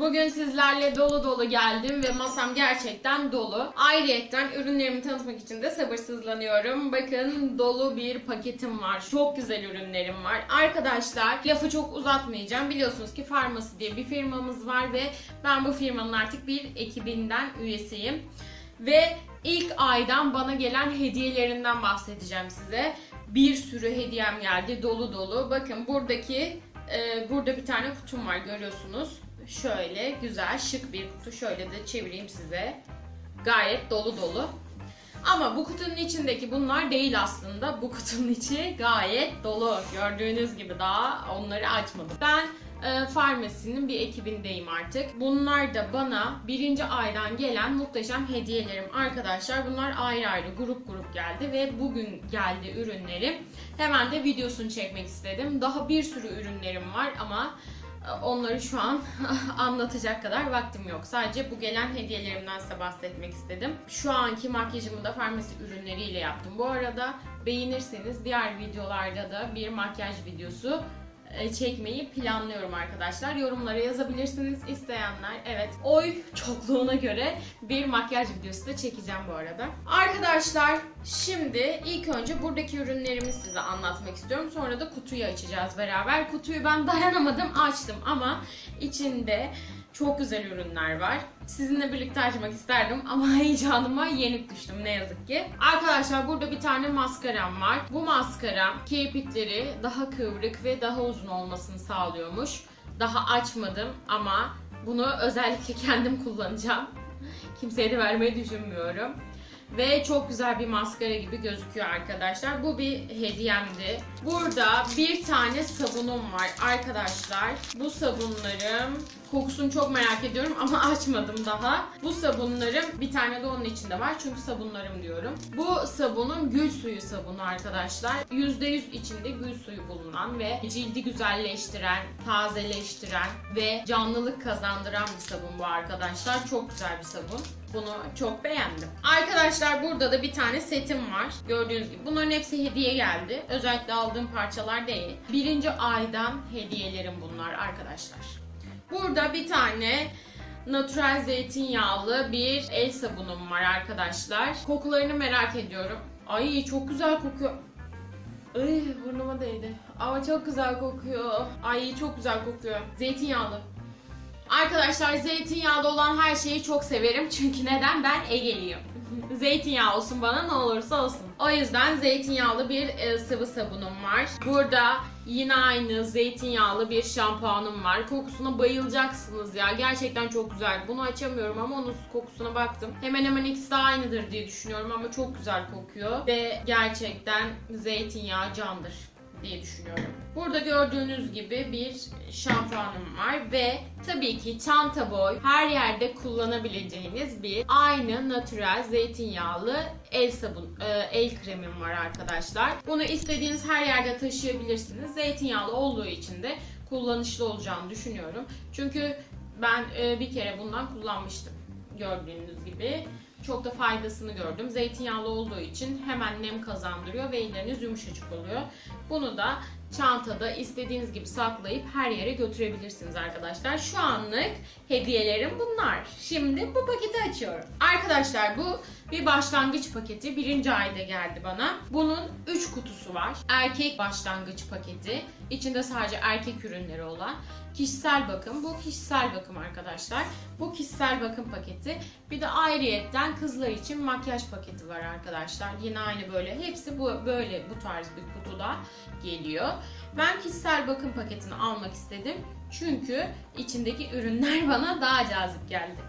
Bugün sizlerle dolu dolu geldim ve masam gerçekten dolu. Ayrıyetten ürünlerimi tanıtmak için de sabırsızlanıyorum. Bakın dolu bir paketim var. Çok güzel ürünlerim var. Arkadaşlar lafı çok uzatmayacağım. Biliyorsunuz ki Farmasi diye bir firmamız var ve ben bu firmanın artık bir ekibinden üyesiyim. Ve ilk aydan bana gelen hediyelerinden bahsedeceğim size. Bir sürü hediyem geldi dolu dolu. Bakın buradaki e, burada bir tane kutum var görüyorsunuz. Şöyle güzel şık bir kutu. Şöyle de çevireyim size. Gayet dolu dolu. Ama bu kutunun içindeki bunlar değil aslında. Bu kutunun içi gayet dolu. Gördüğünüz gibi daha onları açmadım. Ben e, Farmasi'nin bir ekibindeyim artık. Bunlar da bana birinci aydan gelen muhteşem hediyelerim arkadaşlar. Bunlar ayrı ayrı grup grup geldi ve bugün geldi ürünlerim. Hemen de videosunu çekmek istedim. Daha bir sürü ürünlerim var ama onları şu an anlatacak kadar vaktim yok. Sadece bu gelen hediyelerimden size bahsetmek istedim. Şu anki makyajımı da farmasi ürünleriyle yaptım. Bu arada beğenirseniz diğer videolarda da bir makyaj videosu çekmeyi planlıyorum arkadaşlar. Yorumlara yazabilirsiniz isteyenler. Evet oy çokluğuna göre bir makyaj videosu da çekeceğim bu arada. Arkadaşlar şimdi ilk önce buradaki ürünlerimi size anlatmak istiyorum. Sonra da kutuyu açacağız beraber. Kutuyu ben dayanamadım açtım ama içinde çok güzel ürünler var. Sizinle birlikte açmak isterdim ama heyecanıma yenik düştüm ne yazık ki. Arkadaşlar burada bir tane maskaram var. Bu maskara kirpikleri daha kıvrık ve daha uzun olmasını sağlıyormuş. Daha açmadım ama bunu özellikle kendim kullanacağım. Kimseye de vermeyi düşünmüyorum. Ve çok güzel bir maskara gibi gözüküyor arkadaşlar. Bu bir hediyemdi. Burada bir tane sabunum var arkadaşlar. Bu sabunlarım kokusunu çok merak ediyorum ama açmadım daha. Bu sabunlarım bir tane de onun içinde var çünkü sabunlarım diyorum. Bu sabunun gül suyu sabunu arkadaşlar. %100 içinde gül suyu bulunan ve cildi güzelleştiren, tazeleştiren ve canlılık kazandıran bir sabun bu arkadaşlar. Çok güzel bir sabun. Bunu çok beğendim. Arkadaşlar burada da bir tane setim var. Gördüğünüz gibi. Bunların hepsi hediye geldi. Özellikle aldığım parçalar değil. Birinci aydan hediyelerim bunlar arkadaşlar. Burada bir tane natural zeytinyağlı bir el sabunum var arkadaşlar. Kokularını merak ediyorum. Ay çok güzel kokuyor. Ay burnuma değdi. Ama çok güzel kokuyor. Ay çok güzel kokuyor. Zeytinyağlı. Arkadaşlar zeytinyağlı olan her şeyi çok severim. Çünkü neden? Ben Ege'liyim. Zeytinyağı olsun bana ne olursa olsun. O yüzden zeytinyağlı bir e, sıvı sabunum var. Burada yine aynı zeytinyağlı bir şampuanım var. Kokusuna bayılacaksınız ya. Gerçekten çok güzel. Bunu açamıyorum ama onun kokusuna baktım. Hemen hemen ikisi de aynıdır diye düşünüyorum ama çok güzel kokuyor. Ve gerçekten zeytinyağı candır diye düşünüyorum. Burada gördüğünüz gibi bir şampuanım var ve tabii ki çanta boy her yerde kullanabileceğiniz bir aynı natural zeytinyağlı el sabun e, el kremim var arkadaşlar. Bunu istediğiniz her yerde taşıyabilirsiniz. Zeytinyağlı olduğu için de kullanışlı olacağını düşünüyorum. Çünkü ben e, bir kere bundan kullanmıştım gördüğünüz gibi. Çok da faydasını gördüm. Zeytinyağlı olduğu için hemen nem kazandırıyor ve elleriniz yumuşacık oluyor. Bunu da çantada istediğiniz gibi saklayıp her yere götürebilirsiniz arkadaşlar. Şu anlık hediyelerim bunlar. Şimdi bu paketi açıyorum. Arkadaşlar bu bir başlangıç paketi. Birinci ayda geldi bana. Bunun 3 kutusu var. Erkek başlangıç paketi. İçinde sadece erkek ürünleri olan. Kişisel bakım. Bu kişisel bakım arkadaşlar. Bu kişisel bakım paketi. Bir de ayrıyetten kızlar için makyaj paketi var arkadaşlar. Yine aynı böyle. Hepsi bu böyle bu tarz bir kutuda geliyor. Ben kişisel bakım paketini almak istedim. Çünkü içindeki ürünler bana daha cazip geldi.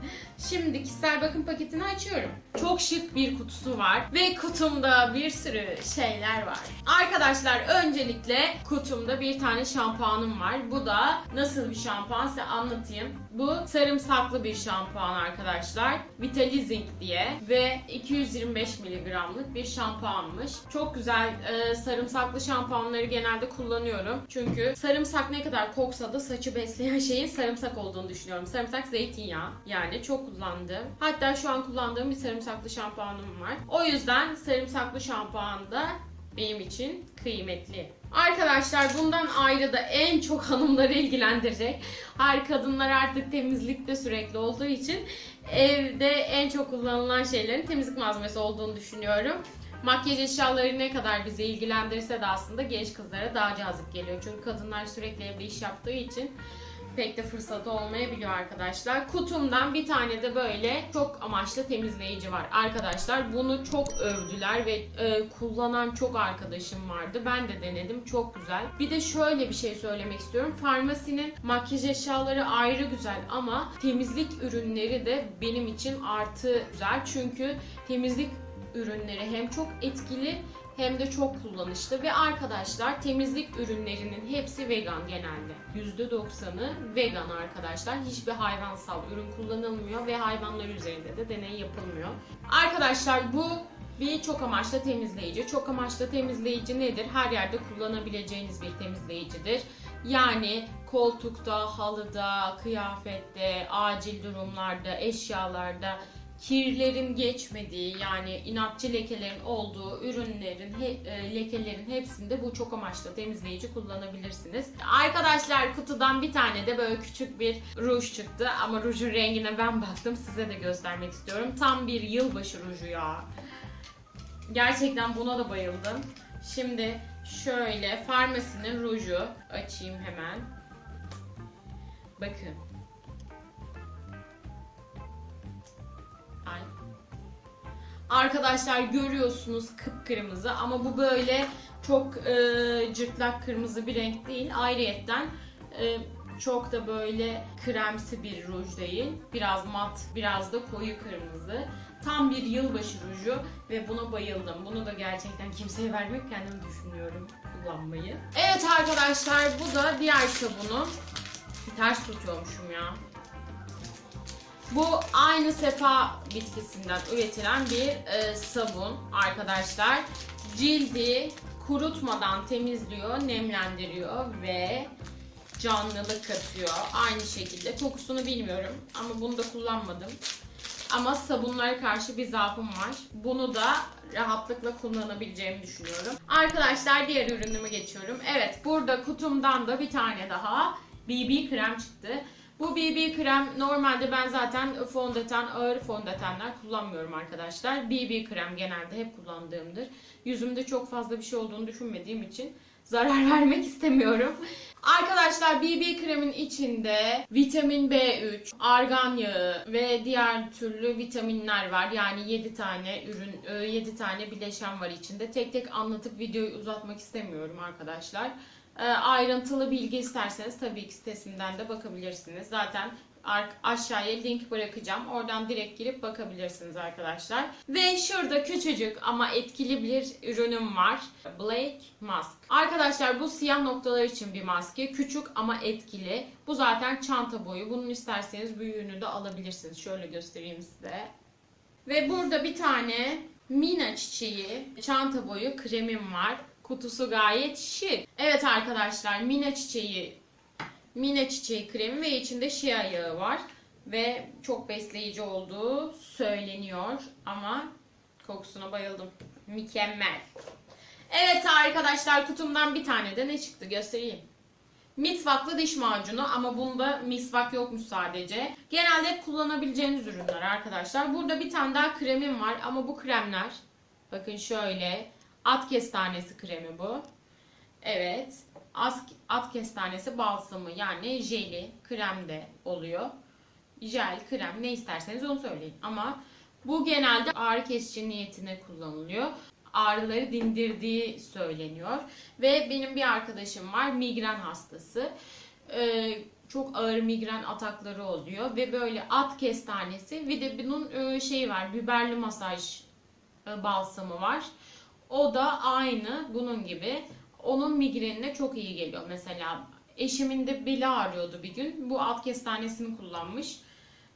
Şimdi kişisel bakım paketini açıyorum. Çok şık bir kutusu var ve kutumda bir sürü şeyler var. Arkadaşlar öncelikle kutumda bir tane şampuanım var. Bu da nasıl bir şampuan size anlatayım. Bu sarımsaklı bir şampuan arkadaşlar. Vitalizing diye ve 225 miligramlık bir şampuanmış. Çok güzel e, sarımsaklı şampuanları genelde kullanıyorum. Çünkü sarımsak ne kadar koksa da saçı besleyen şeyin sarımsak olduğunu düşünüyorum. Sarımsak zeytinyağı yani çok kullandım. Hatta şu an kullandığım bir sarımsaklı şampuanım var. O yüzden sarımsaklı şampuanda benim için kıymetli. Arkadaşlar bundan ayrı da en çok hanımları ilgilendirecek. Her kadınlar artık temizlikte sürekli olduğu için evde en çok kullanılan şeylerin temizlik malzemesi olduğunu düşünüyorum. Makyaj eşyaları ne kadar bizi ilgilendirse de aslında genç kızlara daha cazip geliyor. Çünkü kadınlar sürekli evde iş yaptığı için pek de fırsatı olmayabiliyor arkadaşlar. Kutumdan bir tane de böyle çok amaçlı temizleyici var. Arkadaşlar bunu çok övdüler ve e, kullanan çok arkadaşım vardı. Ben de denedim. Çok güzel. Bir de şöyle bir şey söylemek istiyorum. Farmasinin makyaj eşyaları ayrı güzel ama temizlik ürünleri de benim için artı güzel. Çünkü temizlik ürünleri hem çok etkili hem de çok kullanışlı ve arkadaşlar temizlik ürünlerinin hepsi vegan genelde. %90'ı vegan arkadaşlar. Hiçbir hayvansal ürün kullanılmıyor ve hayvanlar üzerinde de deney yapılmıyor. Arkadaşlar bu bir çok amaçlı temizleyici. Çok amaçlı temizleyici nedir? Her yerde kullanabileceğiniz bir temizleyicidir. Yani koltukta, halıda, kıyafette, acil durumlarda, eşyalarda kirlerin geçmediği yani inatçı lekelerin olduğu ürünlerin he- e, lekelerin hepsinde bu çok amaçlı temizleyici kullanabilirsiniz. Arkadaşlar kutudan bir tane de böyle küçük bir ruj çıktı ama rujun rengine ben baktım size de göstermek istiyorum. Tam bir yılbaşı ruju ya. Gerçekten buna da bayıldım. Şimdi şöyle farmasinin ruju açayım hemen. Bakın. Arkadaşlar görüyorsunuz kıpkırmızı ama bu böyle çok e, cırtlak kırmızı bir renk değil. Ayrıyetten e, çok da böyle kremsi bir ruj değil. Biraz mat, biraz da koyu kırmızı. Tam bir yılbaşı ruju ve buna bayıldım. Bunu da gerçekten kimseye vermek kendim düşünüyorum kullanmayı. Evet arkadaşlar bu da diğer sabunu. Ters tutuyormuşum ya. Bu aynı sefa bitkisinden üretilen bir e, sabun arkadaşlar. Cildi kurutmadan temizliyor, nemlendiriyor ve canlılık katıyor. Aynı şekilde kokusunu bilmiyorum ama bunu da kullanmadım. Ama sabunlara karşı bir zaafım var. Bunu da rahatlıkla kullanabileceğimi düşünüyorum. Arkadaşlar diğer ürünüme geçiyorum. Evet burada kutumdan da bir tane daha BB krem çıktı. Bu BB krem normalde ben zaten fondöten, ağır fondötenler kullanmıyorum arkadaşlar. BB krem genelde hep kullandığımdır. Yüzümde çok fazla bir şey olduğunu düşünmediğim için zarar vermek istemiyorum. Arkadaşlar BB kremin içinde vitamin B3, argan yağı ve diğer türlü vitaminler var. Yani 7 tane ürün, 7 tane bileşen var içinde. Tek tek anlatıp videoyu uzatmak istemiyorum arkadaşlar. E, ayrıntılı bilgi isterseniz tabii ki sitesinden de bakabilirsiniz. Zaten aşağıya link bırakacağım. Oradan direkt girip bakabilirsiniz arkadaşlar. Ve şurada küçücük ama etkili bir ürünüm var. Blake Mask. Arkadaşlar bu siyah noktalar için bir maske. Küçük ama etkili. Bu zaten çanta boyu. Bunun isterseniz büyüğünü de alabilirsiniz. Şöyle göstereyim size. Ve burada bir tane Mina çiçeği çanta boyu kremim var. Kutusu gayet şık. Evet arkadaşlar Mina çiçeği Mina çiçeği kremi ve içinde şia yağı var. Ve çok besleyici olduğu söyleniyor ama kokusuna bayıldım. Mükemmel. Evet arkadaşlar kutumdan bir tane de ne çıktı göstereyim. Misvaklı diş macunu ama bunda misvak yokmuş sadece. Genelde kullanabileceğiniz ürünler arkadaşlar. Burada bir tane daha kremim var ama bu kremler bakın şöyle at kestanesi kremi bu. Evet. At kestanesi balsamı yani jeli krem de oluyor. Jel, krem ne isterseniz onu söyleyin. Ama bu genelde ağrı kesici niyetine kullanılıyor. Ağrıları dindirdiği söyleniyor. Ve benim bir arkadaşım var migren hastası. Ee, çok ağır migren atakları oluyor ve böyle at kestanesi ve de bunun e, şeyi var biberli masaj e, balsamı var. O da aynı bunun gibi. Onun migrenine çok iyi geliyor. Mesela eşimin de beli ağrıyordu bir gün. Bu alt kestanesini kullanmış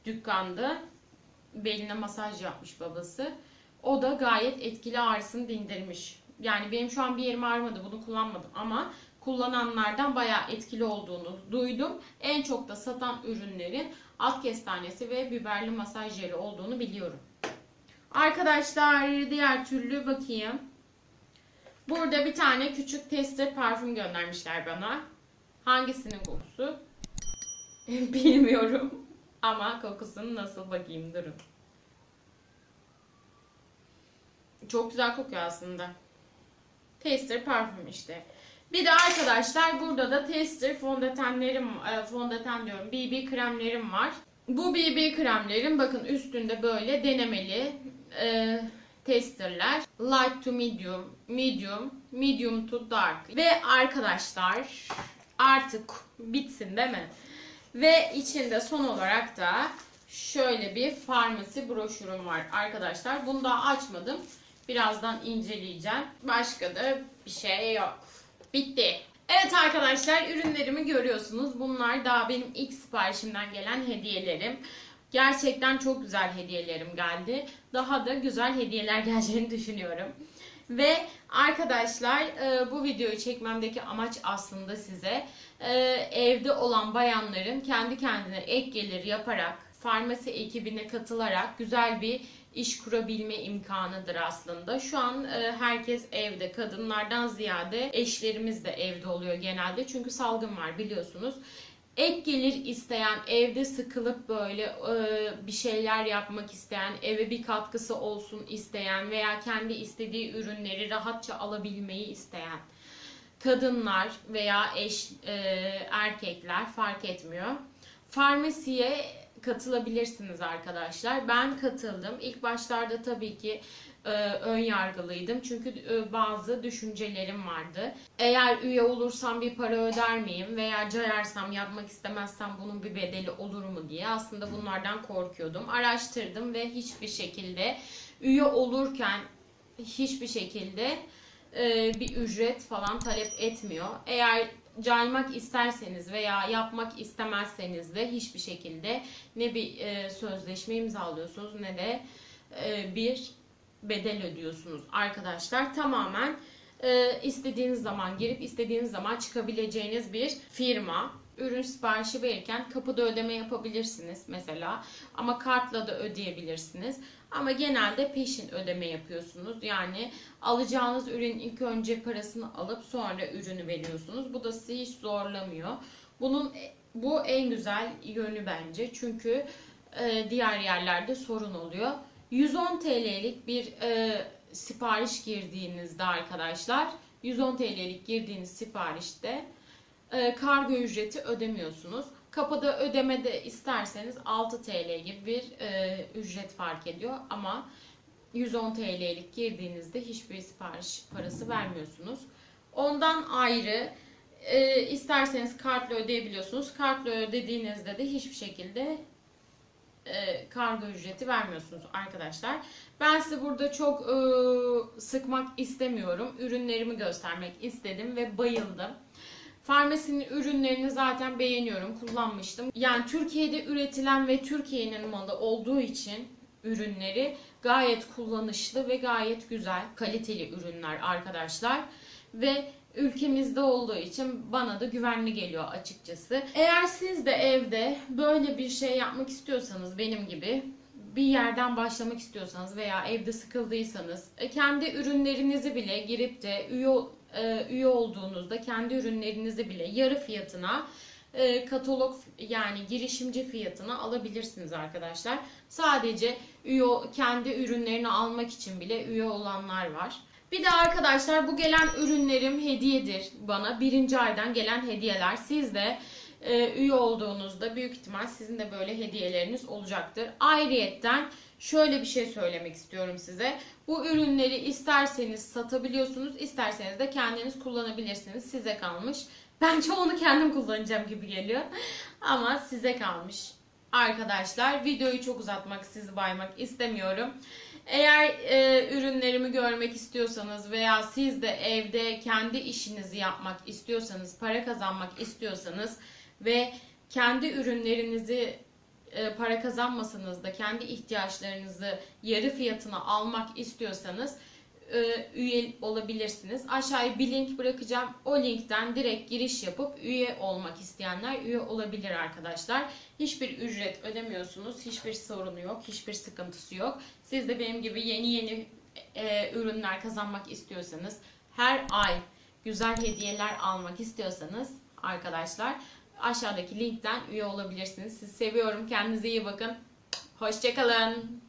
dükkanda. Beline masaj yapmış babası. O da gayet etkili ağrısını dindirmiş. Yani benim şu an bir yerim ağrımadı bunu kullanmadım ama kullananlardan bayağı etkili olduğunu duydum. En çok da satan ürünlerin alt kestanesi ve biberli masaj jeli olduğunu biliyorum. Arkadaşlar diğer türlü bakayım. Burada bir tane küçük tester parfüm göndermişler bana. Hangisinin kokusu? Bilmiyorum. Ama kokusunu nasıl bakayım durun. Çok güzel kokuyor aslında. Tester parfüm işte. Bir de arkadaşlar burada da tester fondötenlerim, e, fondöten diyorum BB kremlerim var. Bu BB kremlerim bakın üstünde böyle denemeli e, testerler. Light to medium, medium, medium to dark. Ve arkadaşlar artık bitsin değil mi? Ve içinde son olarak da şöyle bir farmasi broşürüm var arkadaşlar. Bunu daha açmadım. Birazdan inceleyeceğim. Başka da bir şey yok. Bitti. Evet arkadaşlar ürünlerimi görüyorsunuz. Bunlar daha benim ilk siparişimden gelen hediyelerim. Gerçekten çok güzel hediyelerim geldi. Daha da güzel hediyeler geleceğini düşünüyorum. Ve arkadaşlar e, bu videoyu çekmemdeki amaç aslında size e, evde olan bayanların kendi kendine ek gelir yaparak farmasi ekibine katılarak güzel bir iş kurabilme imkanıdır aslında. Şu an e, herkes evde, kadınlardan ziyade eşlerimiz de evde oluyor genelde. Çünkü salgın var biliyorsunuz. Ek gelir isteyen, evde sıkılıp böyle e, bir şeyler yapmak isteyen, eve bir katkısı olsun isteyen veya kendi istediği ürünleri rahatça alabilmeyi isteyen kadınlar veya eş e, erkekler fark etmiyor. Farmasiye katılabilirsiniz arkadaşlar. Ben katıldım. İlk başlarda tabii ki e, ön yargılıydım. Çünkü e, bazı düşüncelerim vardı. Eğer üye olursam bir para öder miyim veya cayarsam yapmak istemezsem bunun bir bedeli olur mu diye aslında bunlardan korkuyordum. Araştırdım ve hiçbir şekilde üye olurken hiçbir şekilde e, bir ücret falan talep etmiyor. Eğer caymak isterseniz veya yapmak istemezseniz de hiçbir şekilde ne bir e, sözleşme imzalıyorsunuz ne de e, bir bedel ödüyorsunuz arkadaşlar. Tamamen e, istediğiniz zaman girip istediğiniz zaman çıkabileceğiniz bir firma. Ürün siparişi verirken kapıda ödeme yapabilirsiniz mesela ama kartla da ödeyebilirsiniz. Ama genelde peşin ödeme yapıyorsunuz. Yani alacağınız ürün ilk önce parasını alıp sonra ürünü veriyorsunuz. Bu da sizi hiç zorlamıyor. Bunun bu en güzel yönü bence. Çünkü e, diğer yerlerde sorun oluyor. 110 TL'lik bir e, sipariş girdiğinizde arkadaşlar 110 TL'lik girdiğiniz siparişte e, kargo ücreti ödemiyorsunuz. Kapıda ödeme de isterseniz 6 TL gibi bir e, ücret fark ediyor ama 110 TL'lik girdiğinizde hiçbir sipariş parası vermiyorsunuz. Ondan ayrı e, isterseniz kartla ödeyebiliyorsunuz. Kartla ödediğinizde de hiçbir şekilde e, kargo ücreti vermiyorsunuz arkadaşlar. Ben size burada çok e, sıkmak istemiyorum. Ürünlerimi göstermek istedim ve bayıldım. Farmasinin ürünlerini zaten beğeniyorum, kullanmıştım. Yani Türkiye'de üretilen ve Türkiye'nin malı olduğu için ürünleri gayet kullanışlı ve gayet güzel, kaliteli ürünler arkadaşlar. Ve ülkemizde olduğu için bana da güvenli geliyor açıkçası. Eğer siz de evde böyle bir şey yapmak istiyorsanız benim gibi bir yerden başlamak istiyorsanız veya evde sıkıldıysanız e, kendi ürünlerinizi bile girip de üye e, üye olduğunuzda kendi ürünlerinizi bile yarı fiyatına e, katalog yani girişimci fiyatına alabilirsiniz arkadaşlar. Sadece üye kendi ürünlerini almak için bile üye olanlar var. Bir de arkadaşlar bu gelen ürünlerim hediyedir bana. Birinci aydan gelen hediyeler. Siz de e, üye olduğunuzda büyük ihtimal sizin de böyle hediyeleriniz olacaktır. Ayrıyetten şöyle bir şey söylemek istiyorum size. Bu ürünleri isterseniz satabiliyorsunuz, isterseniz de kendiniz kullanabilirsiniz. Size kalmış. Ben çoğunu kendim kullanacağım gibi geliyor. Ama size kalmış. Arkadaşlar videoyu çok uzatmak, sizi baymak istemiyorum. Eğer e, ürünlerimi görmek istiyorsanız veya siz de evde kendi işinizi yapmak istiyorsanız, para kazanmak istiyorsanız ve kendi ürünlerinizi e, para kazanmasanız da kendi ihtiyaçlarınızı yarı fiyatına almak istiyorsanız e, üye olabilirsiniz. Aşağıya bir link bırakacağım. O linkten direkt giriş yapıp üye olmak isteyenler üye olabilir arkadaşlar. Hiçbir ücret ödemiyorsunuz. Hiçbir sorunu yok. Hiçbir sıkıntısı yok. Siz de benim gibi yeni yeni e, ürünler kazanmak istiyorsanız her ay güzel hediyeler almak istiyorsanız arkadaşlar aşağıdaki linkten üye olabilirsiniz. Sizi seviyorum. Kendinize iyi bakın. Hoşçakalın.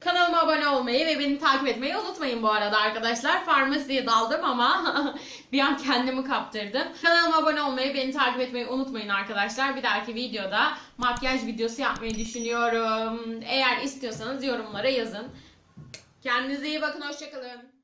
Kanalıma abone olmayı ve beni takip etmeyi unutmayın bu arada arkadaşlar. Farmasiye daldım ama bir an kendimi kaptırdım. Kanalıma abone olmayı, beni takip etmeyi unutmayın arkadaşlar. Bir dahaki videoda makyaj videosu yapmayı düşünüyorum. Eğer istiyorsanız yorumlara yazın. Kendinize iyi bakın, hoşçakalın.